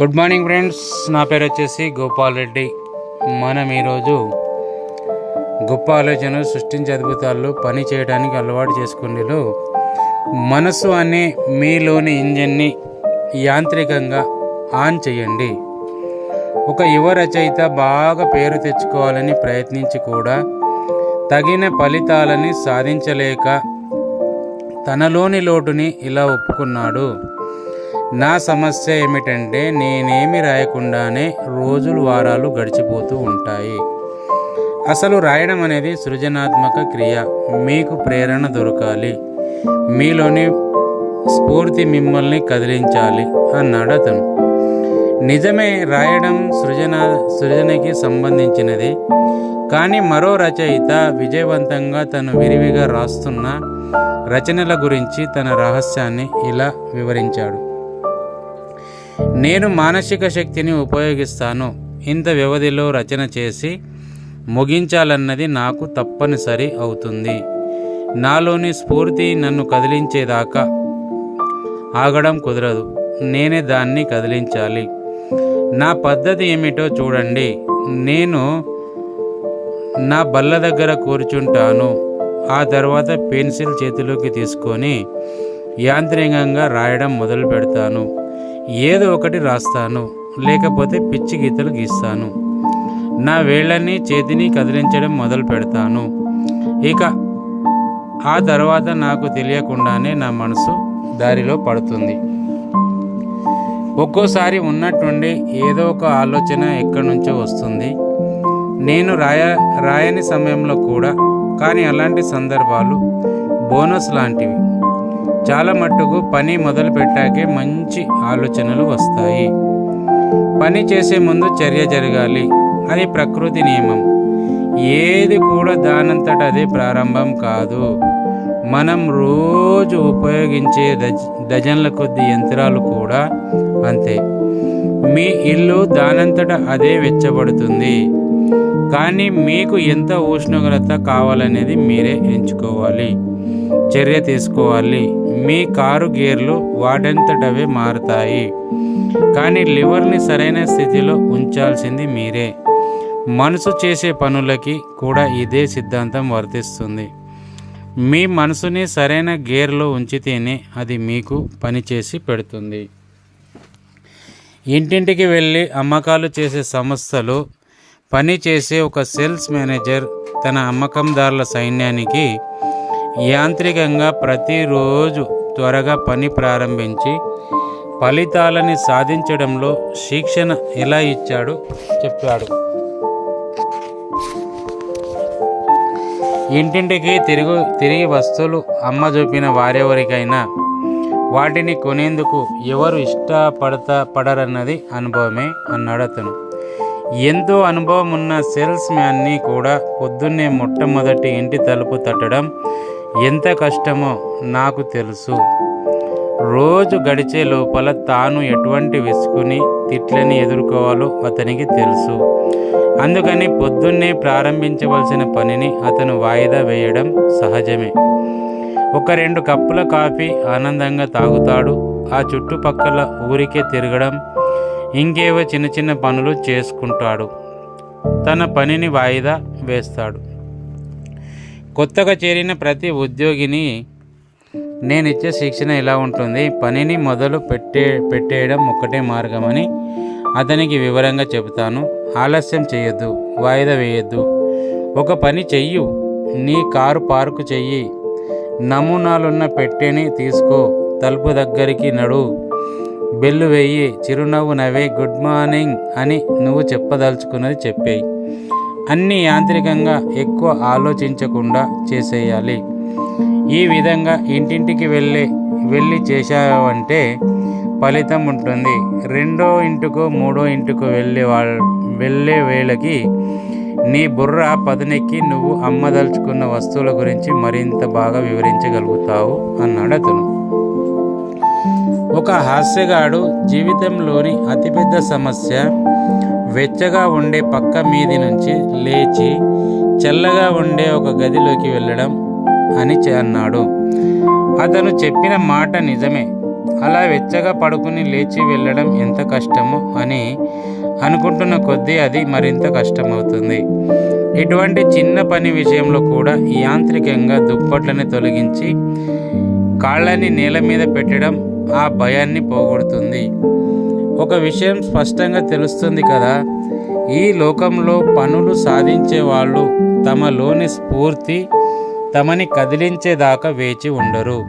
Good morning friends నా పేరు వచ్చేసి గోపాల్ రెడ్డి. మనం ఈరోజు గొప్ప ఆలోచనలు సృష్టించే అద్భుతాల్లో పని చేయడానికి అలవాటు చేసుకునేలో మనసు అనే మీలోని ఇంజన్ని యాంత్రికంగా ఆన్ చేయండి. ఒక యువ రచయిత బాగా పేరు తెచ్చుకోవాలని ప్రయత్నించి కూడా తగిన ఫలితాలని సాధించలేక తనలోని లోటుని ఇలా ఒప్పుకున్నాడు. నా సమస్య ఏమిటంటే నేనేమి రాయకుండానే రోజులు వారాలు గడిచిపోతూ ఉంటాయి. అసలు రాయడం అనేది సృజనాత్మక క్రియ. మీకు ప్రేరణ దొరకాలి. మీలోని స్ఫూర్తి మిమ్మల్ని కదిలించాలి అన్నాడు అతను నిజమే రాయడం సృజన సృజనకి సంబంధించినది. కానీ మరో రచయిత విజయవంతంగా తను విరివిగా రాస్తున్న రచనల గురించి తన రహస్యాన్ని ఇలా వివరించాడు. నేను మానసిక శక్తిని ఉపయోగిస్తాను. ఇంత వ్యవధిలో రచన చేసి ముగించాలన్నది నాకు తప్పనిసరి అవుతుంది. నాలోని స్ఫూర్తి నన్ను కదిలించేదాకా ఆగడం కుదరదు. నేనే దాన్ని కదిలించాలి. నా పద్ధతి ఏమిటో చూడండి. నేను నా బల్ల దగ్గర కూర్చుంటాను. ఆ తర్వాత పెన్సిల్ చేతిలోకి తీసుకొని యాంత్రికంగా రాయడం మొదలు పెడతాను ఏదో ఒకటి రాస్తాను లేకపోతే పిచ్చి గీతలు గీస్తాను. నా వేళ్ళని చేతిని కదిలించడం మొదలు పెడతాను. ఇక ఆ తర్వాత నాకు తెలియకుండానే నా మనసు దారిలో పడుతుంది. ఒక్కోసారి ఉన్నట్టుండి ఏదో ఒక ఆలోచన ఎక్కడి నుంచో వస్తుంది. నేను రాయ రాయని సమయంలో కూడా కానీ అలాంటి సందర్భాలు బోనస్ లాంటివి. చాలా మట్టుకు పని మొదలు పెట్టాకే మంచి ఆలోచనలు వస్తాయి. పని చేసే ముందు చర్య జరగాలి. అది ప్రకృతి నియమం. ఏది కూడా దానంతట అదే ప్రారంభం కాదు. మనం రోజు ఉపయోగించే డజ డజన్ల కొద్ది యంత్రాలు కూడా అంతే. మీ ఇల్లు దానంతట అదే వెచ్చబడుతుంది. కానీ మీకు ఎంత ఉష్ణోగ్రత కావాలనేది మీరే ఎంచుకోవాలి. చర్య తీసుకోవాలి. మీ కారు గేర్లు వాటంతటవే మారుతాయి. కానీ లివర్ని సరైన స్థితిలో ఉంచాల్సింది మీరే. మనసు చేసే పనులకి కూడా ఇదే సిద్ధాంతం వర్తిస్తుంది. మీ మనసుని సరైన గేర్లో ఉంచితేనే అది మీకు పనిచేసి పెడుతుంది. ఇంటింటికి వెళ్ళి అమ్మకాలు చేసే సంస్థలు పని చేసే ఒక సేల్స్ మేనేజర్ తన అమ్మకందారుల సైన్యానికి యాంత్రికంగా ప్రతిరోజు త్వరగా పని ప్రారంభించి ఫలితాలని సాధించడంలో శిక్షణ ఎలా ఇచ్చాడో చెప్పాడు. ఇంటింటికి తిరుగు తిరిగి వస్తువులు అమ్మ చూపిన వారెవరికైనా వాటిని కొనేందుకు ఎవరు ఇష్టపడతా పడరన్నది అనుభవమే అన్నాడు అతను. ఎంతో అనుభవం ఉన్న సేల్స్ మ్యాన్ని కూడా పొద్దున్నే మొట్టమొదటి ఇంటి తలుపు తట్టడం ఎంత కష్టమో నాకు తెలుసు. రోజు గడిచే లోపల తాను ఎటువంటి విసుకుని తిట్లని ఎదుర్కోవాలో అతనికి తెలుసు. అందుకని పొద్దున్నే ప్రారంభించవలసిన పనిని అతను వాయిదా వేయడం సహజమే. ఒక రెండు కప్పుల కాఫీ ఆనందంగా తాగుతాడు. ఆ చుట్టుపక్కల ఊరికే తిరగడం ఇంకేవో చిన్న చిన్న పనులు చేసుకుంటాడు. తన పనిని వాయిదా వేస్తాడు. కొత్తగా చేరిన ప్రతి ఉద్యోగిని నేను ఇచ్చే శిక్షణ ఇలా ఉంటుంది? పనిని మొదలు పెట్టే పెట్టేయడం ఒక్కటే మార్గమని అతనికి వివరంగా చెబుతాను. ఆలస్యం చేయొద్దు వాయిదా వేయొద్దు. ఒక పని చెయ్యు నీ కారు పార్కు చెయ్యి. నమూనాలున్న పెట్టెని తీసుకో తలుపు దగ్గరికి నడు. బెల్లు వేయి చిరునవ్వు నవ్వే గుడ్ మార్నింగ్ అని నువ్వు చెప్పదలుచుకున్నది చెప్పేయి. అన్నీ యాంత్రికంగా ఎక్కువ ఆలోచించకుండా చేసేయాలి. ఈ విధంగా ఇంటింటికి వెళ్ళే వెళ్ళి చేశావంటే ఫలితం ఉంటుంది. రెండో ఇంటికో మూడో ఇంటికో వెళ్ళే వాళ్ళ వెళ్ళే వేళకి నీ బుర్ర పదునెక్కి నువ్వు అమ్మదలుచుకున్న వస్తువుల గురించి మరింత బాగా వివరించగలుగుతావు అన్నాడు అతను. ఒక హాస్యగాడు జీవితంలోని అతిపెద్ద సమస్య వెచ్చగా ఉండే పక్క మీది నుంచి లేచి చల్లగా ఉండే ఒక గదిలోకి వెళ్ళడం అని అన్నాడు. అతను చెప్పిన మాట నిజమే. అలా వెచ్చగా పడుకుని లేచి వెళ్ళడం ఎంత కష్టమో అని అనుకుంటున్న కొద్దీ అది మరింత కష్టమవుతుంది. ఇటువంటి చిన్న పని విషయంలో కూడా యాంత్రికంగా దుప్పట్లని తొలగించి కాళ్ళని నేల మీద పెట్టడం ఆ భయాన్ని పోగొడుతుంది. ఒక విషయం స్పష్టంగా తెలుస్తుంది కదా. ఈ లోకంలో పనులు సాధించే వాళ్ళు తమలోని స్ఫూర్తి తమని కదిలించేదాకా వేచి ఉండరు.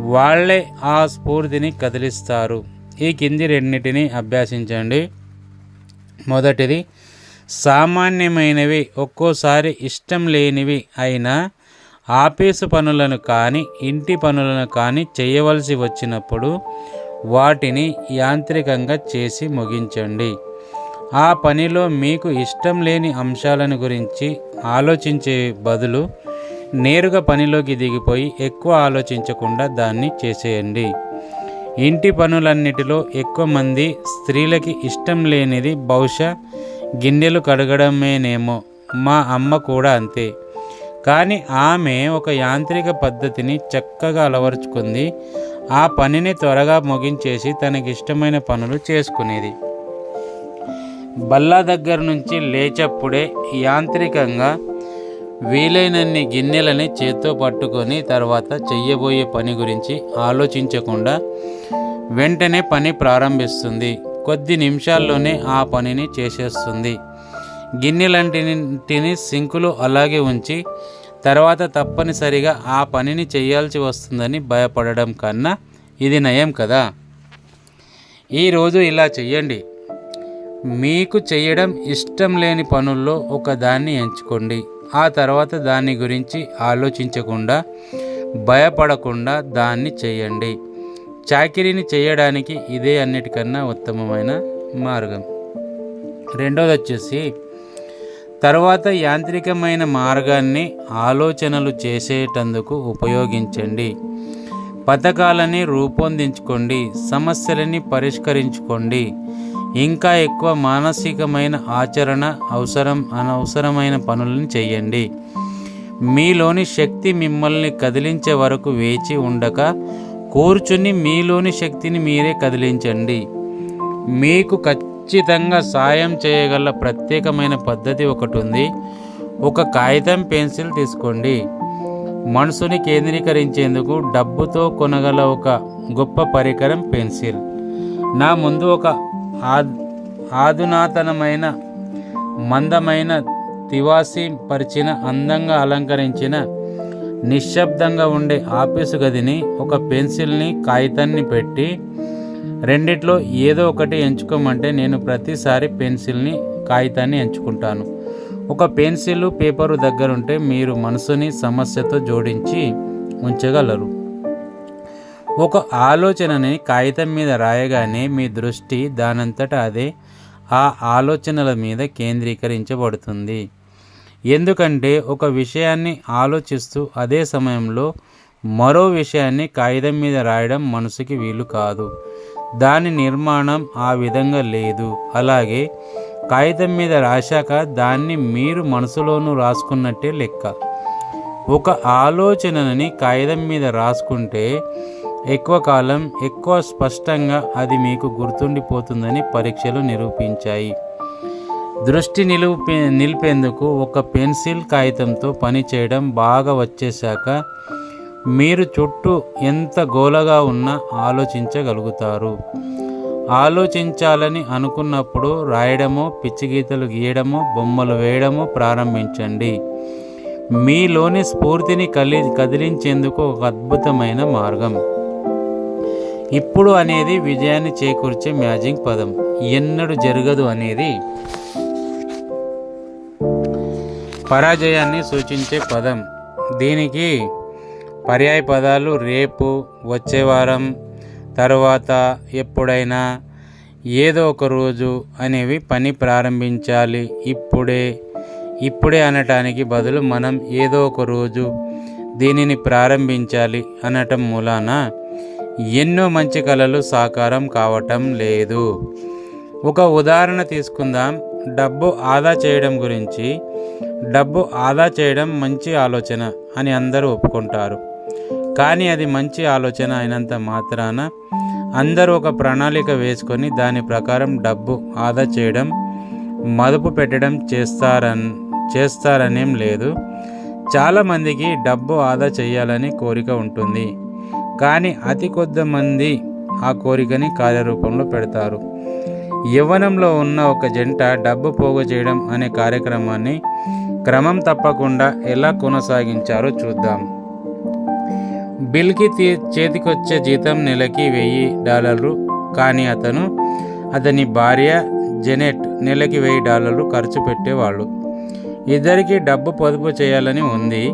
వాళ్ళే ఆ స్ఫూర్తిని కదిలిస్తారు. ఈ కింది రెండింటిని అభ్యాసించండి. మొదటిది సామాన్యమైనవి ఒక్కోసారి ఇష్టం లేనివి అయినా ఆఫీసు పనులను కానీ ఇంటి పనులను కానీ చేయవలసి వచ్చినప్పుడు వాటిని యాంత్రికంగా చేసి ముగించండి. ఆ పనిలో మీకు ఇష్టం లేని అంశాలను గురించి ఆలోచించే బదులు నేరుగా పనిలోకి దిగిపోయి ఎక్కువ ఆలోచించకుండా దాన్ని చేసేయండి. ఇంటి పనులన్నిటిలో ఎక్కువ మంది స్త్రీలకి ఇష్టం లేనిది బహుశా గిన్నెలు కడగడమేనేమో. మా అమ్మ కూడా అంతే. కానీ ఆమె ఒక యాంత్రిక పద్ధతిని చక్కగా అలవరుచుకుంది. ఆ పనిని త్వరగా ముగించేసి తనకిష్టమైన పనులు చేసుకునేది. బల్లా దగ్గర నుంచి లేచప్పుడే యాంత్రికంగా వీలైనన్ని గిన్నెలని చేత్తో పట్టుకొని తర్వాత చెయ్యబోయే పని గురించి ఆలోచించకుండా వెంటనే పని ప్రారంభిస్తుంది. కొద్ది నిమిషాల్లోనే ఆ పనిని చేసేస్తుంది. గిన్నెలంటిని సింకులు అలాగే ఉంచి తర్వాత తప్పనిసరిగా ఆ పనిని చేయాల్సి వస్తుందని భయపడడం కన్నా ఇది నయం కదా? ఈరోజు ఇలా చెయ్యండి. మీకు చేయడం ఇష్టం లేని పనుల్లో ఒక దాన్ని ఎంచుకోండి. ఆ తర్వాత దాని గురించి ఆలోచించకుండా భయపడకుండా దాన్ని చేయండి చాకిరీని చేయడానికి ఇదే అన్నిటికన్నా ఉత్తమమైన మార్గం. రెండోది వచ్చేసి తర్వాత యాంత్రికమైన మార్గాన్ని ఆలోచనలు చేసేటందుకు ఉపయోగించండి. పథకాలని రూపొందించుకోండి సమస్యలని పరిష్కరించుకోండి. ఇంకా ఎక్కువ మానసికమైన ఆచరణ అవసరం అనవసరమైన పనులను చేయండి. మీలోని శక్తి మిమ్మల్ని కదిలించే వరకు వేచి ఉండక కూర్చుని మీలోని శక్తిని మీరే కదిలించండి. మీకు ఖచ్చితంగా ఖచ్చితంగా సాయం చేయగల ప్రత్యేకమైన పద్ధతి ఒకటి ఉంది ఒక కాగితం పెన్సిల్ తీసుకోండి. మనసుని కేంద్రీకరించేందుకు డబ్బుతో కొనగల ఒక గొప్ప పరికరం పెన్సిల్. నా ముందు ఒక ఆధునాతనమైన మందమైన తివాసి పరిచిన అందంగా అలంకరించిన నిశ్శబ్దంగా ఉండే ఆఫీసు గదిని ఒక పెన్సిల్ని కాగితాన్ని పెట్టి రెండిట్లో ఏదో ఒకటి ఎంచుకోమంటే నేను ప్రతిసారి పెన్సిల్ని కాగితాన్ని ఎంచుకుంటాను. ఒక పెన్సిల్ పేపరు దగ్గరుంటే మీరు మనసుని సమస్యతో జోడించి ఉంచగలరు. ఒక ఆలోచనని కాగితం మీద రాయగానే మీ దృష్టి దానంతట అదే ఆ ఆలోచనల మీద కేంద్రీకరించబడుతుంది. ఎందుకంటే ఒక విషయాన్ని ఆలోచిస్తూ అదే సమయంలో మరో విషయాన్ని కాగితం మీద రాయడం మనసుకి వీలు కాదు. దాని నిర్మాణం ఆ విధంగా లేదు. అలాగే కాగితం మీద రాశాక దాన్ని మీరు మనసులోనూ రాసుకున్నట్టే లెక్క. ఒక ఆలోచనని కాగితం మీద రాసుకుంటే ఎక్కువ కాలం ఎక్కువ స్పష్టంగా అది మీకు గుర్తుండిపోతుందని పరీక్షలు నిరూపించాయి. దృష్టి నిలుపే నిలిపేందుకు ఒక పెన్సిల్ కాగితంతో పని చేయడం బాగా వచ్చేశాక మీరు చుట్టూ ఎంత గోలగా ఉన్నా ఆలోచించగలుగుతారు. ఆలోచించాలని అనుకున్నప్పుడు రాయడమో పిచ్చిగీతలు గీయడము గీయడమో బొమ్మలు వేయడమో ప్రారంభించండి. మీలోని స్ఫూర్తిని కలి కదిలించేందుకు ఒక అద్భుతమైన మార్గం. ఇప్పుడు అనేది విజయాన్ని చేకూర్చే మ్యాజిక్ పదం. ఎన్నడు జరగదు అనేది పరాజయాన్ని సూచించే పదం. దీనికి పర్యాయ పదాలు రేపు వచ్చే వారం తర్వాత ఎప్పుడైనా ఏదో ఒక రోజు అనేవి పని ప్రారంభించాలి. ఇప్పుడే ఇప్పుడే అనటానికి బదులు మనం ఏదో ఒక రోజు దీనిని ప్రారంభించాలి అనటం మూలాన ఎన్నో మంచి కళలు సాకారం కావటం లేదు. ఒక ఉదాహరణ తీసుకుందాం. డబ్బు ఆదా చేయడం గురించి డబ్బు ఆదా చేయడం మంచి ఆలోచన అని అందరూ ఒప్పుకుంటారు. కానీ అది మంచి ఆలోచన అయినంత మాత్రాన అందరూ ఒక ప్రణాళిక వేసుకొని దాని ప్రకారం డబ్బు ఆదా చేయడం మదుపు పెట్టడం చేస్తారన్ చేస్తారనేం లేదు. చాలామందికి డబ్బు ఆదా చేయాలని కోరిక ఉంటుంది. కానీ అతి కొద్ది మంది ఆ కోరికని కార్యరూపంలో పెడతారు. యవ్వనంలో ఉన్న ఒక జంట డబ్బు పోగు చేయడం అనే కార్యక్రమాన్ని క్రమం తప్పకుండా ఎలా కొనసాగించారో చూద్దాం. బిల్కి తీ చేతికొచ్చే జీతం నెలకి వెయ్యి డాలర్లు. కానీ అతను అతని భార్య జెనెట్ నెలకి వెయ్యి డాలర్లు ఖర్చు పెట్టేవాళ్ళు. ఇద్దరికి డబ్బు పొదుపు చేయాలని ఉంది.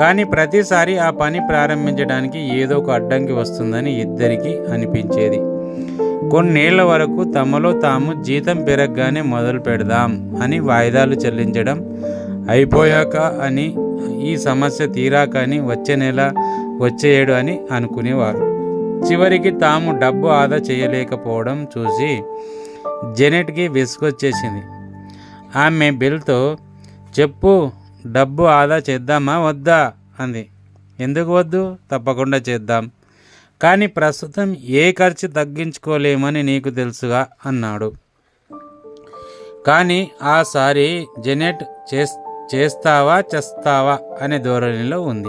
కానీ ప్రతిసారి ఆ పని ప్రారంభించడానికి ఏదో ఒక అడ్డంకి వస్తుందని ఇద్దరికీ అనిపించేది. కొన్నేళ్ళ వరకు తమలో తాము జీతం పెరగగానే మొదలు పెడదాం అని వాయిదాలు చెల్లించడం అయిపోయాక అని ఈ సమస్య తీరాక అని వచ్చే నెల వచ్చే ఏడు అని అనుకునేవారు. చివరికి తాము డబ్బు ఆదా చేయలేకపోవడం చూసి జెనెట్కి విసుగొచ్చేసింది. ఆమె బిల్తో చెప్పు డబ్బు ఆదా చేద్దామా? వద్దా? అంది. ఎందుకు వద్దు? తప్పకుండా చేద్దాం. కానీ ప్రస్తుతం ఏ ఖర్చు తగ్గించుకోలేమని నీకు తెలుసుగా? అన్నాడు. కానీ ఆసారి జెనెట్ చేస్తావా చేస్తావా? అనే ధోరణిలో ఉంది.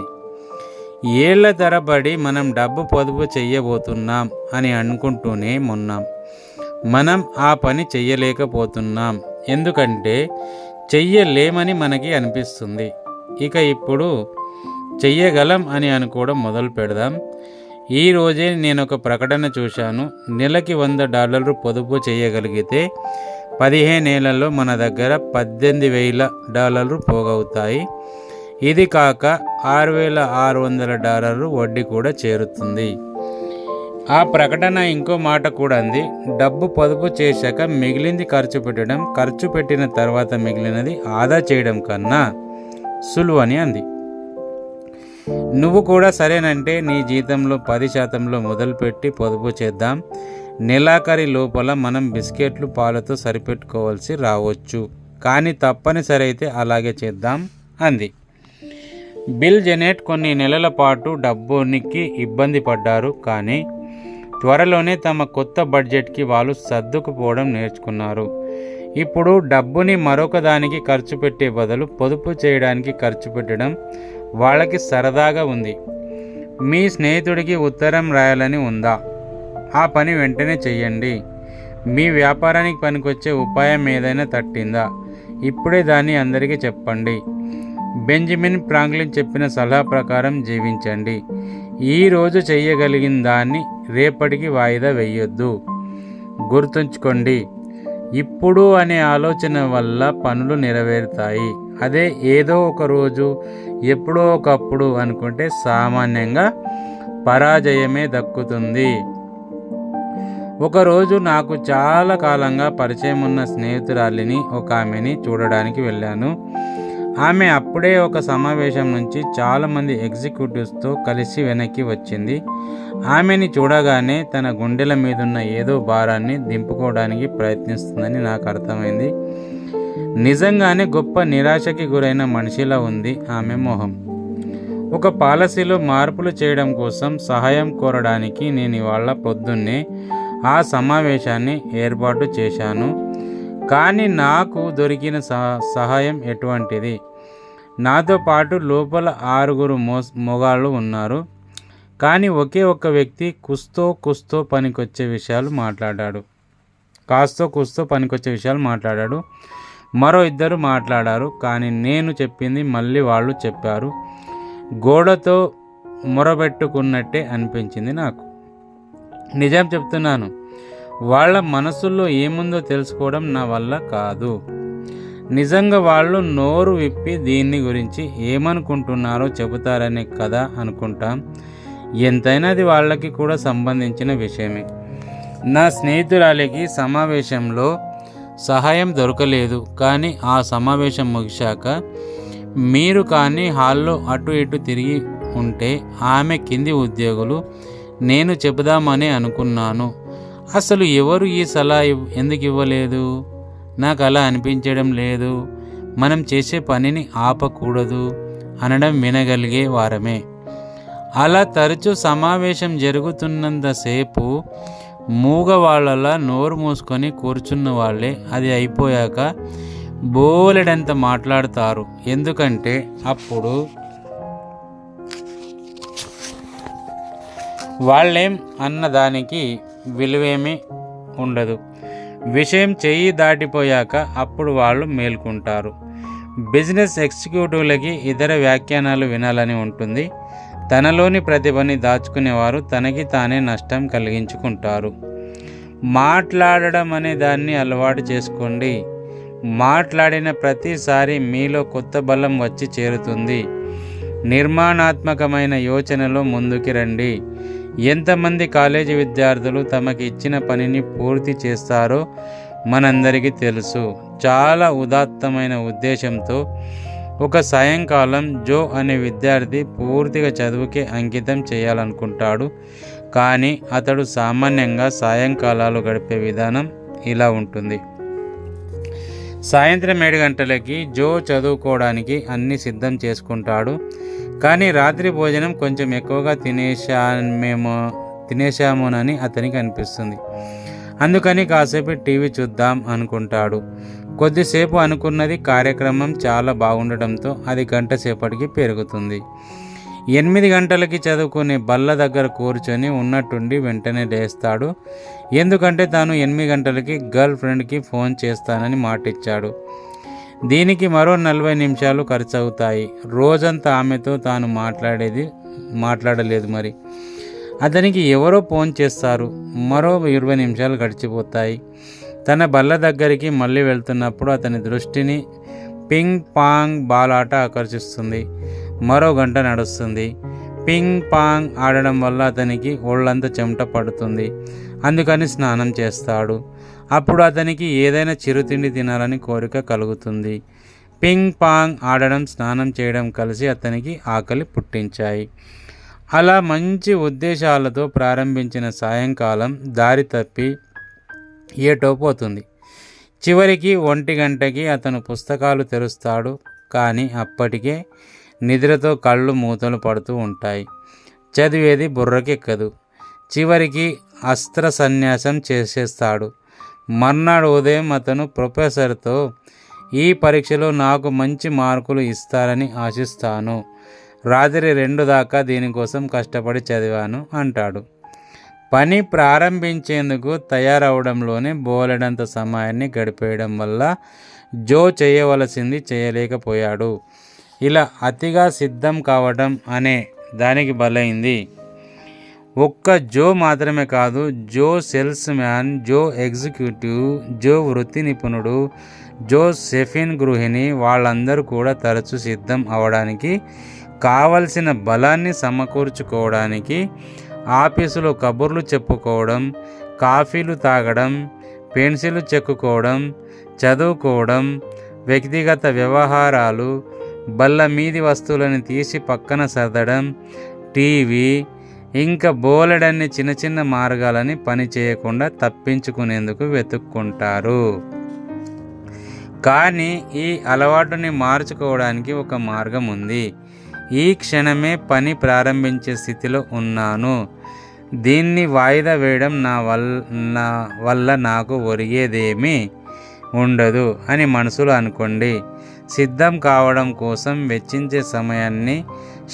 ఏళ్ళ తరబడి మనం డబ్బు పొదుపు చేయబోతున్నాం అని అనుకుంటూనే ఉన్నాం. మనం ఆ పని చెయ్యలేకపోతున్నాం. ఎందుకంటే చెయ్యలేమని మనకి అనిపిస్తుంది. ఇక ఇప్పుడు చెయ్యగలం అని అనుకోవడం మొదలు పెడదాం. ఈరోజే నేను ఒక ప్రకటన చూశాను. నెలకి వంద డాలర్లు పొదుపు చేయగలిగితే పదిహేనేళ్ళలో మన దగ్గర పద్దెనిమిది వేల డాలర్లు పోగవుతాయి. ఇది కాక ఆరు వేల ఆరు వందల డాలర్లు వడ్డీ కూడా చేరుతుంది. ఆ ప్రకటన ఇంకో మాట కూడా అంది. డబ్బు పొదుపు చేశాక మిగిలింది ఖర్చు పెట్టడం ఖర్చు పెట్టిన తర్వాత మిగిలినది ఆదా చేయడం కన్నా సులువు అని అంది. నువ్వు కూడా సరేనంటే నీ జీతంలో పది శాతంలో మొదలుపెట్టి పొదుపు చేద్దాం. నెలాఖరి లోపల మనం బిస్కెట్లు పాలతో సరిపెట్టుకోవాల్సి రావచ్చు. కానీ తప్పనిసరి అయితే అలాగే చేద్దాం అంది. బిల్ జెనెట్ కొన్ని నెలల పాటు డబ్బునికి ఇబ్బంది పడ్డారు కానీ త్వరలోనే తమ కొత్త బడ్జెట్కి వాళ్ళు సర్దుకుపోవడం నేర్చుకున్నారు. ఇప్పుడు డబ్బుని మరొక దానికి ఖర్చు పెట్టే బదులు పొదుపు చేయడానికి ఖర్చు పెట్టడం వాళ్ళకి సరదాగా ఉంది. మీ స్నేహితుడికి ఉత్తరం రాయాలని ఉందా? ఆ పని వెంటనే చెయ్యండి. మీ వ్యాపారానికి పనికొచ్చే ఉపాయం ఏదైనా తట్టిందా? ఇప్పుడే దాన్ని అందరికీ చెప్పండి. బెంజమిన్ ఫ్రాంక్లిన్ చెప్పిన సలహా ప్రకారం జీవించండి. ఈరోజు చేయగలిగిన దాన్ని రేపటికి వాయిదా వేయొద్దు. గుర్తుంచుకోండి ఇప్పుడు అనే ఆలోచన వల్ల పనులు నెరవేరుతాయి. అదే ఏదో ఒక రోజు ఎప్పుడో ఒకప్పుడు అనుకుంటే సామాన్యంగా పరాజయమే దక్కుతుంది. ఒకరోజు నాకు చాలా కాలంగా పరిచయం ఉన్న స్నేహితురాలిని ఒక ఆమెని చూడడానికి వెళ్ళాను. ఆమె అప్పుడే ఒక సమావేశం నుంచి చాలామంది ఎగ్జిక్యూటివ్స్తో కలిసి వెనక్కి వచ్చింది. ఆమెని చూడగానే తన గుండెల మీదున్న ఏదో భారాన్ని దింపుకోవడానికి ప్రయత్నిస్తుందని నాకు అర్థమైంది. నిజంగానే గొప్ప నిరాశకి గురైన మనిషిలా ఉంది ఆమె మొహం. ఒక పాలసీలో మార్పులు చేయడం కోసం సహాయం కోరడానికి నేను ఇవాళ పొద్దున్నే ఆ సమావేశాన్ని ఏర్పాటు చేశాను. కానీ నాకు దొరికిన సహాయం ఎటువంటిది? నాతో పాటు లోపల ఆరుగురు మో మొగాళ్ళు ఉన్నారు. కానీ ఒకే ఒక్క వ్యక్తి కుస్తో కుస్తో పనికొచ్చే విషయాలు మాట్లాడాడు. కాస్తో కుస్తో పనికొచ్చే విషయాలు మాట్లాడాడు. మరో ఇద్దరు మాట్లాడారు. కానీ నేను చెప్పింది మళ్ళీ వాళ్ళు చెప్పారు. గోడతో మొరబెట్టుకున్నట్టే అనిపించింది నాకు. నిజం చెప్తున్నాను. వాళ్ళ మనసుల్లో ఏముందో తెలుసుకోవడం నా వల్ల కాదు. నిజంగా వాళ్ళు నోరు విప్పి దీన్ని గురించి ఏమనుకుంటున్నారో చెబుతారనే కదా అనుకుంటాం. ఎంతైనా అది వాళ్ళకి కూడా సంబంధించిన విషయమే. నా స్నేహితురాలికి సమావేశంలో సహాయం దొరకలేదు. కానీ ఆ సమావేశం ముగిశాక మీరు కానీ హాల్లో అటు ఇటు తిరిగి ఉంటే ఆమె కింది ఉద్యోగులు నేను చెబుదామని అనుకున్నాను. అసలు ఎవరు ఈ సలహా ఎందుకు ఇవ్వలేదు? నాకు అలా అనిపించడం లేదు. మనం చేసే పనిని ఆపకూడదు అనడం వినగలిగే వారమే. అలా తరచూ సమావేశం జరుగుతున్నంతసేపు మూగ వాళ్ళలా నోరు మూసుకొని కూర్చున్న వాళ్ళే. అది అయిపోయాక బోలెడంత మాట్లాడతారు. ఎందుకంటే అప్పుడు వాళ్ళేం అన్నదానికి విలువేమీ ఉండదు. విషయం చెయ్యి దాటిపోయాక అప్పుడు వాళ్ళు మేల్కుంటారు. బిజినెస్ ఎగ్జిక్యూటివ్లకి ఇతర వ్యాఖ్యానాలు వినాలని ఉంటుంది. తనలోని ప్రతిభని దాచుకునేవారు తనకి తానే నష్టం కలిగించుకుంటారు. మాట్లాడడం అనే దాన్ని అలవాటు చేసుకోండి. మాట్లాడిన ప్రతిసారి మీలో కొత్త బలం వచ్చి చేరుతుంది. నిర్మాణాత్మకమైన యోచనలో ముందుకి రండి. ఎంతమంది కాలేజీ విద్యార్థులు తమకి ఇచ్చిన పనిని పూర్తి చేస్తారో మనందరికీ తెలుసు. చాలా ఉదాత్తమైన ఉద్దేశంతో ఒక సాయంకాలం జో అనే విద్యార్థి పూర్తిగా చదువుకి అంకితం చేయాలనుకుంటాడు. కానీ అతడు సామాన్యంగా సాయంకాలాలు గడిపే విధానం ఇలా ఉంటుంది. సాయంత్రం ఏడు గంటలకి జో చదువుకోవడానికి అన్ని సిద్ధం చేసుకుంటాడు. కానీ రాత్రి భోజనం కొంచెం ఎక్కువగా తినేసామేమో తినేసామోనని అతనికి అనిపిస్తుంది. అందుకని కాసేపు టీవీ చూద్దాం అనుకుంటాడు. కొద్దిసేపు అనుకున్నది కార్యక్రమం చాలా బాగుండటంతో అది గంట సేపటికి పెరుగుతుంది. ఎనిమిది గంటలకి చదువుకునే బల్ల దగ్గర కూర్చొని ఉన్నట్టుండి వెంటనే లేస్తాడు. ఎందుకంటే తాను ఎనిమిది గంటలకి గర్ల్ ఫ్రెండ్కి ఫోన్ చేస్తానని మాటిచ్చాడు. దీనికి మరో నలభై నిమిషాలు ఖర్చు అవుతాయి రోజంతా ఆమెతో తాను మాట్లాడేది మాట్లాడలేదు మరి. అతనికి ఎవరో ఫోన్ చేస్తారు. మరో ఇరవై నిమిషాలు గడిచిపోతాయి. తన బల్ల దగ్గరికి మళ్ళీ వెళ్తున్నప్పుడు అతని దృష్టిని పింగ్ పాంగ్ బాలాట ఆకర్షిస్తుంది. మరో గంట నడుస్తుంది. పింగ్ పాంగ్ ఆడడం వల్ల అతనికి ఒళ్ళంతా చెమట పడుతుంది. అందుకని స్నానం చేస్తాడు. అప్పుడు అతనికి ఏదైనా చిరుతిండి తినాలని కోరిక కలుగుతుంది. పింగ్ పాంగ్ ఆడడం స్నానం చేయడం కలిసి అతనికి ఆకలి పుట్టించాయి. అలా మంచి ఉద్దేశాలతో ప్రారంభించిన సాయంకాలం దారి తప్పి ఏటో పోతుంది. చివరికి ఒంటి గంటకి అతను పుస్తకాలు తెరుస్తాడు. కానీ అప్పటికే నిద్రతో కళ్ళు మూతలు పడుతూ ఉంటాయి. చదివేది బుర్రకెక్కదు. చివరికి అస్త్ర సన్యాసం చేసేస్తాడు. మర్నాడు ఉదయం అతను ప్రొఫెసర్తో ఈ పరీక్షలో నాకు మంచి మార్కులు ఇస్తారని ఆశిస్తాను. రాత్రి రెండు దాకా దీనికోసం కష్టపడి చదివాను అంటాడు. పని ప్రారంభించేందుకు తయారవడంలోనే బోలెడంత సమయాన్ని గడిపేయడం వల్ల జో చేయవలసింది చేయలేకపోయాడు. ఇలా అతిగా సిద్ధం కావడం అనే దానికి బలైంది. ఒక్క జో మాత్రమే కాదు Joe salesman Joe executive Joe వృత్తి నిపుణుడు జో సెఫిన్ గృహిణి వాళ్ళందరూ కూడా తరచూ సిద్ధం అవడానికి కావలసిన బలాన్ని సమకూర్చుకోవడానికి ఆఫీసులో కబుర్లు చెప్పుకోవడం కాఫీలు తాగడం పెన్సిల్ చెక్కుకోవడం చదువుకోవడం వ్యక్తిగత వ్యవహారాలు బల్ల మీది వస్తువులను తీసి పక్కన సర్దడం టీవీ ఇంకా బోలెడన్ని చిన్న చిన్న మార్గాలని పని చేయకుండా తప్పించుకునేందుకు వెతుక్కుంటారు. కానీ ఈ అలవాటుని మార్చుకోవడానికి ఒక మార్గం ఉంది. ఈ క్షణమే పని ప్రారంభించే స్థితిలో ఉన్నాను. దీన్ని వాయిదా వేయడం నా వల్ల నా వల్ల నాకు ఒరిగేదేమీ ఉండదు అని మనసులో అనుకోండి. సిద్ధం కావడం కోసం వెచ్చించే సమయాన్ని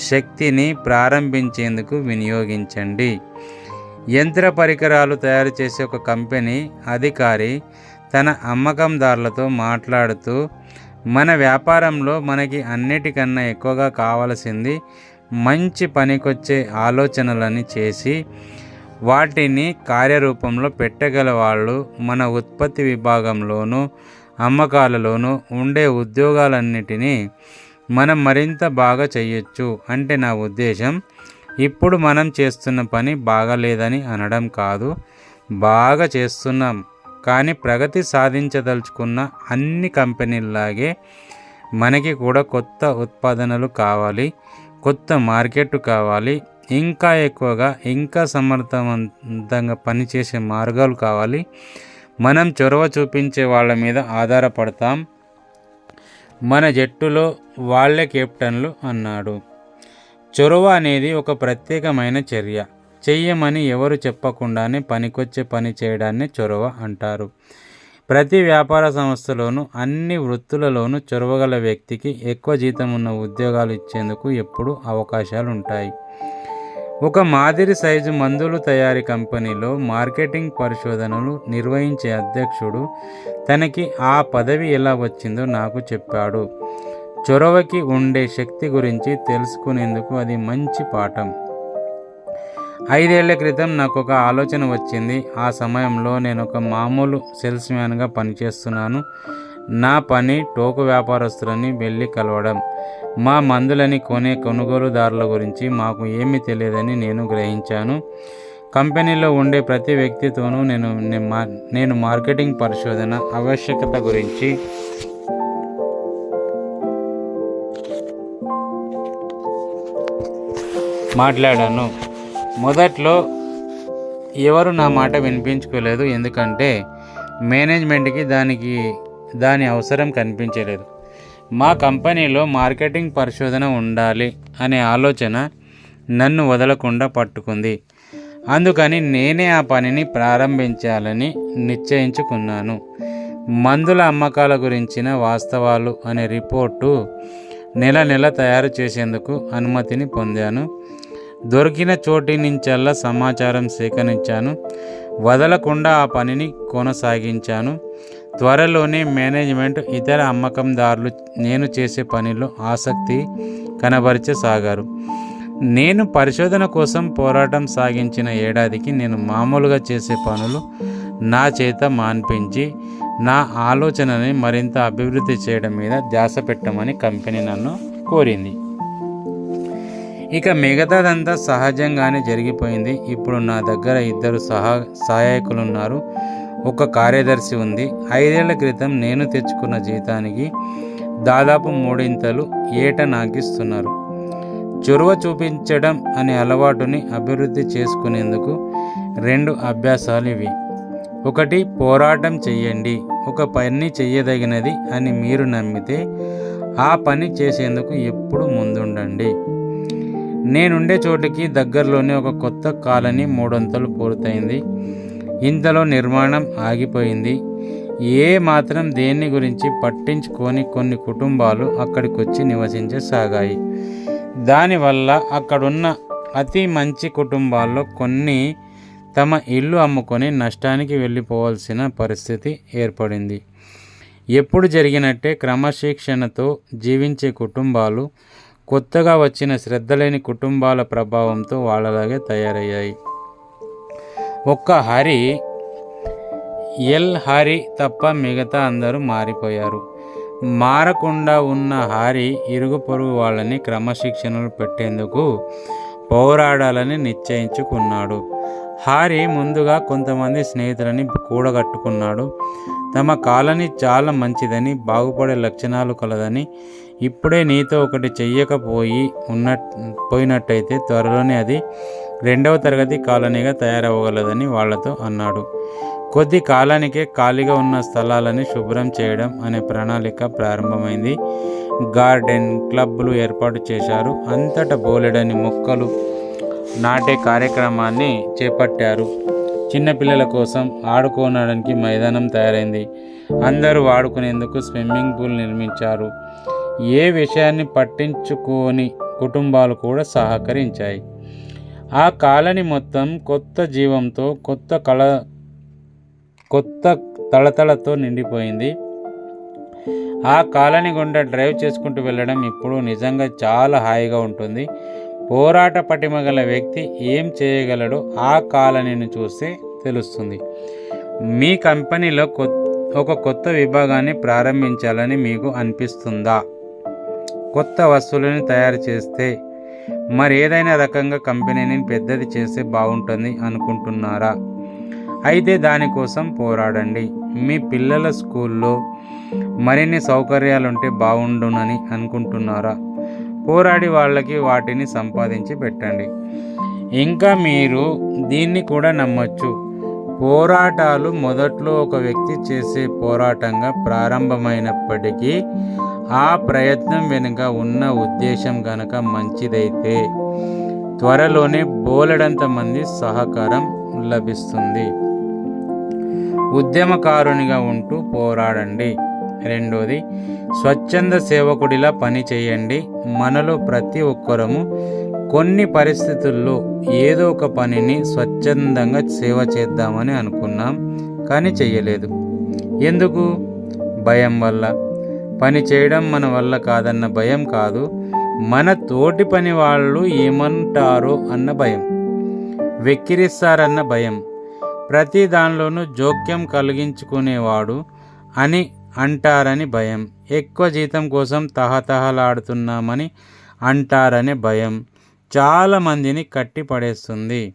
శక్తిని ప్రారంభించేందుకు వినియోగించండి. యంత్ర పరికరాలు తయారు చేసే ఒక కంపెనీ అధికారి తన అమ్మకందారులతో మాట్లాడుతూ మన వ్యాపారంలో మనకి అన్నిటికన్నా ఎక్కువగా కావలసింది మంచి పనికొచ్చే ఆలోచనలని చేసి వాటిని కార్యరూపంలో పెట్టగల వాళ్ళు మన ఉత్పత్తి విభాగంలోనూ అమ్మకాలలోనూ ఉండే ఉద్యోగాలన్నిటినీ మనం మరింత బాగా చేయొచ్చు అంటే నా ఉద్దేశం ఇప్పుడు మనం చేస్తున్న పని బాగాలేదని అనడం కాదు. బాగా చేస్తున్నాం కానీ ప్రగతి సాధించదలుచుకున్న అన్ని కంపెనీల్లాగే మనకి కూడా కొత్త ఉత్పాదనలు కావాలి కొత్త మార్కెట్ కావాలి ఇంకా ఎక్కువగా ఇంకా సమర్థవంతంగా పనిచేసే మార్గాలు కావాలి. మనం చొరవ చూపించే వాళ్ళ మీద ఆధారపడతాం. మన జట్టులో వాళ్ళే కెప్టెన్లు అన్నాడు. చొరవ అనేది ఒక ప్రత్యేకమైన చర్య. చెయ్యమని ఎవరు చెప్పకుండానే పనికొచ్చే పని చేయడాన్ని చొరవ అంటారు. ప్రతి వ్యాపార సంస్థలోనూ అన్ని వృత్తులలోనూ చొరవగల వ్యక్తికి ఎక్కువ జీతం ఉన్న ఉద్యోగాలు ఇచ్చేందుకు ఎప్పుడూ అవకాశాలు ఉంటాయి ఒక మాదిరి సైజు మందులు తయారీ కంపెనీలో మార్కెటింగ్ పరిశోధనలు నిర్వహించే అధ్యక్షుడు తనకి ఆ పదవి ఎలా వచ్చిందో నాకు చెప్పాడు. చొరవకి ఉండే శక్తి గురించి తెలుసుకునేందుకు అది మంచి పాఠం. ఐదేళ్ళ క్రితం నాకు ఒక ఆలోచన వచ్చింది. ఆ సమయంలో నేను ఒక మామూలు సేల్స్ మ్యాన్గా పనిచేస్తున్నాను. నా పని టోకు వ్యాపారస్తులని వెళ్ళి కలవడం. మా మందులని కొనే కొనుగోలుదారుల గురించి మాకు ఏమీ తెలియదని నేను గ్రహించాను. కంపెనీలో ఉండే ప్రతి వ్యక్తితోనూ నేను మా- నేను మార్కెటింగ్ పరిశోధన ఆవశ్యకత గురించి మాట్లాడాను. మొదట్లో ఎవరు నా మాట వినిపించుకోలేదు ఎందుకంటే మేనేజ్మెంట్కి దానికి దాని అవసరం కనిపించలేదు. మా కంపెనీలో మార్కెటింగ్ పరిశోధన ఉండాలి అనే ఆలోచన నన్ను వదలకుండా పట్టుకుంది. అందుకని నేనే ఆ పనిని ప్రారంభించాలని నిశ్చయించుకున్నాను. మందుల అమ్మకాల గురించిన వాస్తవాలు అనే రిపోర్టు నెల నెల తయారు చేసేందుకు అనుమతిని పొందాను. దొరికిన చోటి నుంచల్లా సమాచారం సేకరించాను. వదలకుండా ఆ పనిని కొనసాగించాను. త్వరలోనే మేనేజ్మెంట్ ఇతర అమ్మకందారులు నేను చేసే పనిలో ఆసక్తి కనబరచసాగారు. నేను పరిశోధన కోసం పోరాటం సాగించిన ఏడాదికి నేను మామూలుగా చేసే పనులు నా చేత మాన్పించి నా ఆలోచనని మరింత అభివృద్ధి చేయడం మీద ధ్యాస పెట్టమని కంపెనీ నన్ను కోరింది. ఇక మిగతాదంతా సహజంగానే జరిగిపోయింది. ఇప్పుడు నా దగ్గర ఇద్దరు సహా సహాయకులు ఉన్నారు ఒక కార్యదర్శి ఉంది. ఐదేళ్ళ క్రితం నేను తెచ్చుకున్న జీతానికి దాదాపు మూడింతలు ఏట నాకిస్తున్నారు చొరవ చూపించడం అనే అలవాటుని అభివృద్ధి చేసుకునేందుకు రెండు అభ్యాసాలు ఇవి. ఒకటి పోరాటం చెయ్యండి. ఒక పని చెయ్యదగినది అని మీరు నమ్మితే ఆ పని చేసేందుకు ఎప్పుడు ముందుండండి. నేనుండే చోటికి దగ్గరలోనే ఒక కొత్త కాలనీ మూడొంతలు పూర్తయింది. ఇంతలో నిర్మాణం ఆగిపోయింది. ఏ మాత్రం దేన్ని గురించి పట్టించుకొని కొన్ని కుటుంబాలు అక్కడికొచ్చి నివసించసాగాయి. దానివల్ల అక్కడున్న అతి మంచి కుటుంబాల్లో కొన్ని తమ ఇల్లు అమ్ముకొని నష్టానికి వెళ్ళిపోవాల్సిన పరిస్థితి ఏర్పడింది. ఎప్పుడు జరిగినట్టే క్రమశిక్షణతో జీవించే కుటుంబాలు కొత్తగా వచ్చిన శ్రద్ధలేని కుటుంబాల ప్రభావంతో వాళ్ళలాగే తయారయ్యాయి. ఒక్క హరి ఎల్ హరి తప్ప మిగతా అందరూ మారిపోయారు. మారకుండా ఉన్న హారి ఇరుగు పొరుగు వాళ్ళని క్రమశిక్షణలు పెట్టేందుకు పోరాడాలని నిశ్చయించుకున్నాడు. హారి ముందుగా కొంతమంది స్నేహితులని కూడగట్టుకున్నాడు. తమ కాలనీ చాలా మంచిదని బాగుపడే లక్షణాలు కలదని ఇప్పుడే నీతో ఒకటి చెయ్యకపోయి ఉన్న పోయినట్టయితే త్వరలోనే అది రెండవ తరగతి కాలనీగా తయారవ్వగలదని వాళ్ళతో అన్నాడు. కొద్ది కాలానికే ఖాళీగా ఉన్న స్థలాలని శుభ్రం చేయడం అనే ప్రణాళిక ప్రారంభమైంది. గార్డెన్ క్లబ్లు ఏర్పాటు చేశారు. అంతటా బోలెడని మొక్కలు నాటే కార్యక్రమాన్ని చేపట్టారు. చిన్నపిల్లల కోసం ఆడుకోనడానికి మైదానం తయారైంది. అందరూ ఆడుకునేందుకు స్విమ్మింగ్ పూల్ నిర్మించారు. ఏ విషయాన్ని పట్టించుకోని కుటుంబాలు కూడా సహకరించాయి. ఆ కాలనీ మొత్తం కొత్త జీవంతో కొత్త కళ కొత్త తళతళతో నిండిపోయింది. ఆ కాలనీ గుండా డ్రైవ్ చేసుకుంటూ వెళ్ళడం ఇప్పుడు నిజంగా చాలా హాయిగా ఉంటుంది. పోరాట పటిమ గల వ్యక్తి ఏం చేయగలడో ఆ కాలనీని చూస్తే తెలుస్తుంది. మీ కంపెనీలో ఒక కొత్త విభాగాన్ని ప్రారంభించాలని మీకు అనిపిస్తుందా? కొత్త వస్తువులను తయారు చేస్తే మరి ఏదైనా రకంగా కంపెనీని పెద్దది చేస్తే బాగుంటుంది అనుకుంటున్నారా? అయితే దానికోసం పోరాడండి. మీ పిల్లల స్కూల్లో మరిన్ని సౌకర్యాలుంటే బాగుండునని అనుకుంటున్నారా? పోరాడి వాళ్ళకి వాటిని సంపాదించి పెట్టండి. ఇంకా మీరు దీన్ని కూడా నమ్మొచ్చు. పోరాటాలు మొదట్లో ఒక వ్యక్తి చేసే పోరాటంగా ప్రారంభమైనప్పటికీ ఆ ప్రయత్నం వెనుక ఉన్న ఉద్దేశం గనక మంచిదైతే త్వరలోనే బోలెడంత మంది సహకారం లభిస్తుంది. ఉద్యమకారునిగా ఉంటూ పోరాడండి. రెండోది స్వచ్ఛంద సేవకుడిలా పని చేయండి మనలో ప్రతి ఒక్కరము కొన్ని పరిస్థితుల్లో ఏదో ఒక పనిని స్వచ్ఛందంగా సేవ చేద్దామని అనుకున్నాం కానీ చెయ్యలేదు. ఎందుకు? భయం వల్ల. పని చేయడం మన వల్ల కాదన్న భయం కాదు. మన తోటి పని వాళ్ళు ఏమంటారో అన్న భయం. వెక్కిరిస్తారన్న భయం. ప్రతి దానిలోనూ జోక్యం కలిగించుకునేవాడు అని అంటారని భయం. ఎక్కువ జీతం కోసం తహతహలాడుతున్నామని అంటారనే భయం. చాలామందిని కట్టి పడేస్తుంది.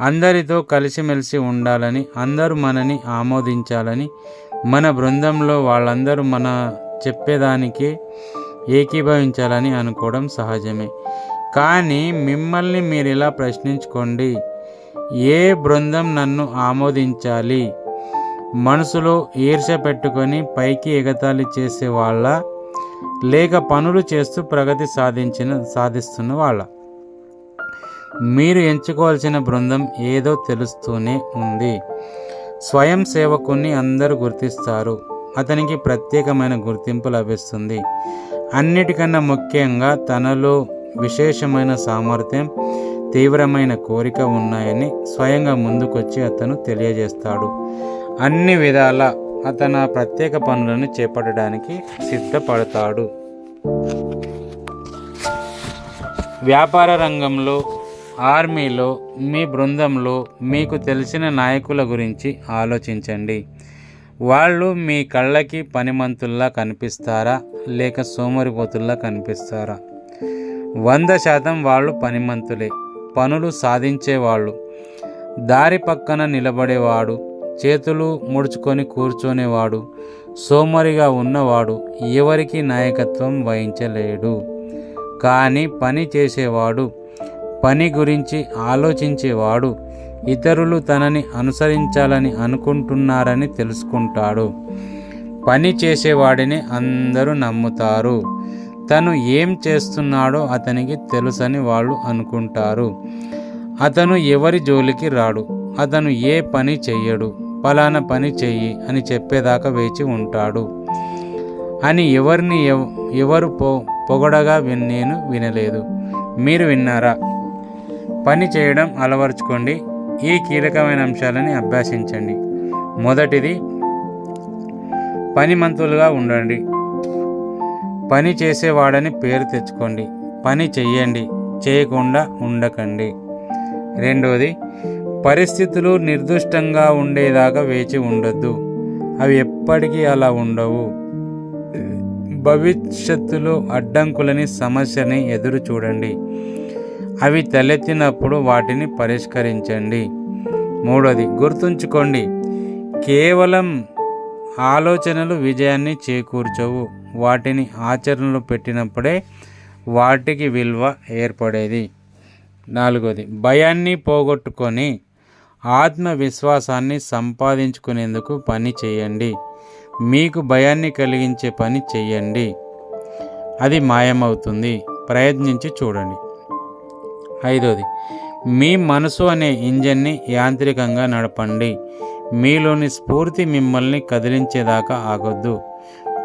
అందరితో కలిసిమెలిసి ఉండాలని అందరూ మనని ఆమోదించాలని మన బృందంలో వాళ్ళందరూ మన చెప్పేదానికి ఏకీభవించాలని అనుకోవడం సహజమే. కానీ మిమ్మల్ని మీరు ఇలా ప్రశ్నించుకోండి. ఏ బృందం నన్ను ఆమోదించాలి? మనసులో ఈర్ష పెట్టుకొని పైకి ఎగతాళి చేసే వాళ్ళ లేక పనులు చేస్తూ ప్రగతి సాధించిన సాధిస్తున్న వాళ్ళ. మీరు ఎంచుకోవాల్సిన బృందం ఏదో తెలుస్తూనే ఉంది. స్వయం సేవకుని అందరూ గుర్తిస్తారు. అతనికి ప్రత్యేకమైన గుర్తింపు లభిస్తుంది. అన్నిటికన్నా ముఖ్యంగా తనలో విశేషమైన సామర్థ్యం తీవ్రమైన కోరిక ఉన్నాయని స్వయంగా ముందుకొచ్చి అతను తెలియజేస్తాడు. అన్ని విధాల అతను ప్రత్యేక పనులను చేపట్టడానికి సిద్ధపడతాడు. వ్యాపార రంగంలో ఆర్మీలో మీ బృందంలో మీకు తెలిసిన నాయకుల గురించి ఆలోచించండి. వాళ్ళు మీ కళ్ళకి పనిమంతుల్లా కనిపిస్తారా? లేక సోమరిపోతుల్లా కనిపిస్తారా? వంద శాతం వాళ్ళు పనిమంతులే పనులు సాధించేవాళ్ళు. దారి పక్కన నిలబడేవాడు చేతులు ముడుచుకొని కూర్చొనేవాడు సోమరిగా ఉన్నవాడు ఎవరికి నాయకత్వం వహించలేడు. కానీ పని చేసేవాడు పని గురించి ఆలోచించేవాడు. ఇతరులు తనని అనుసరించాలని అనుకుంటున్నారని తెలుసుకుంటాడు. పని చేసేవాడిని అందరూ నమ్ముతారు. తను ఏం చేస్తున్నాడో అతనికి తెలుసని వాళ్ళు అనుకుంటారు. అతను ఎవరి జోలికి రాడు. అతను ఏ పని చెయ్యడు. ఫలానా పని చెయ్యి అని చెప్పేదాకా వేచి ఉంటాడు. అని ఎవరిని ఎవరు పొ పొగడగా విన్ నేను వినలేదు. మీరు విన్నారా? పని చేయడం అలవర్చుకోండి. ఈ కీలకమైన అంశాలని అభ్యసించండి. మొదటిది పనిమంతులుగా ఉండండి. పని చేసేవాడని పేరు తెచ్చుకోండి. పని చెయ్యండి చేయకుండా ఉండకండి. రెండోది పరిస్థితులు నిర్దిష్టంగా ఉండేదాకా వేచి ఉండొద్దు. అవి ఎప్పటికీ అలా ఉండవు. భవిష్యత్తులో అడ్డంకులని సమస్యని ఎదురు చూడండి అవి తలెత్తినప్పుడు వాటిని పరిష్కరించండి. మూడోది గుర్తుంచుకోండి కేవలం ఆలోచనలు విజయాన్ని చేకూర్చవు. వాటిని ఆచరణలో పెట్టినప్పుడే వాటికి విలువ ఏర్పడేది. నాలుగోది భయాన్ని పోగొట్టుకొని ఆత్మవిశ్వాసాన్ని సంపాదించుకునేందుకు పని చేయండి. మీకు భయాన్ని కలిగించే పని చేయండి. అది మాయమవుతుంది. ప్రయత్నించి చూడండి. ఐదోది. మీ మనసు అనే ఇంజన్ని యాంత్రికంగా నడపండి. మీలోని స్ఫూర్తి మిమ్మల్ని కదిలించేదాకా ఆగొద్దు.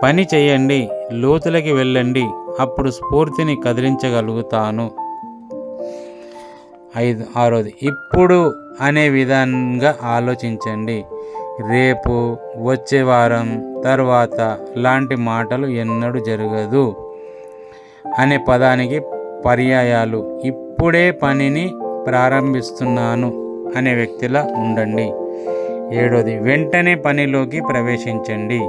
పని చేయండి లోతులకి వెళ్ళండి అప్పుడు స్ఫూర్తిని కదిలించగలుగుతాను. ఐదు ఆరోది. ఇప్పుడు అనే విధంగా ఆలోచించండి. రేపు వచ్చే వారం తర్వాత లాంటి మాటలు ఎన్నడూ జరగదు. అనే పదానికి పర్యాయాలు. ఇప్పుడే పనిని ప్రారంభిస్తున్నాను అనే వ్యక్తిలా ఉండండి. ఏడోది వెంటనే పనిలోకి ప్రవేశించండి.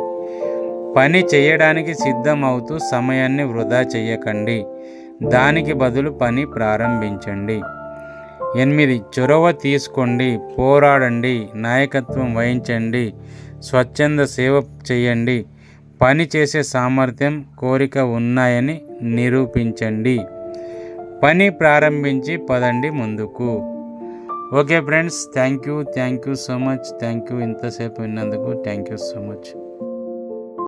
పని చేయడానికి సిద్ధమవుతూ సమయాన్ని వృధా చేయకండి. దానికి బదులు పని ప్రారంభించండి. ఎనిమిది చొరవ తీసుకోండి. పోరాడండి. నాయకత్వం వహించండి. స్వచ్ఛంద సేవ చేయండి. పని చేసే సామర్థ్యం కోరిక ఉన్నాయని నిరూపించండి. పని ప్రారంభించి పదండి ముందుకు. Okay friends thank you thank you so much thank you ఇంతసేపు విన్నందుకు థ్యాంక్ యూ సో మచ్.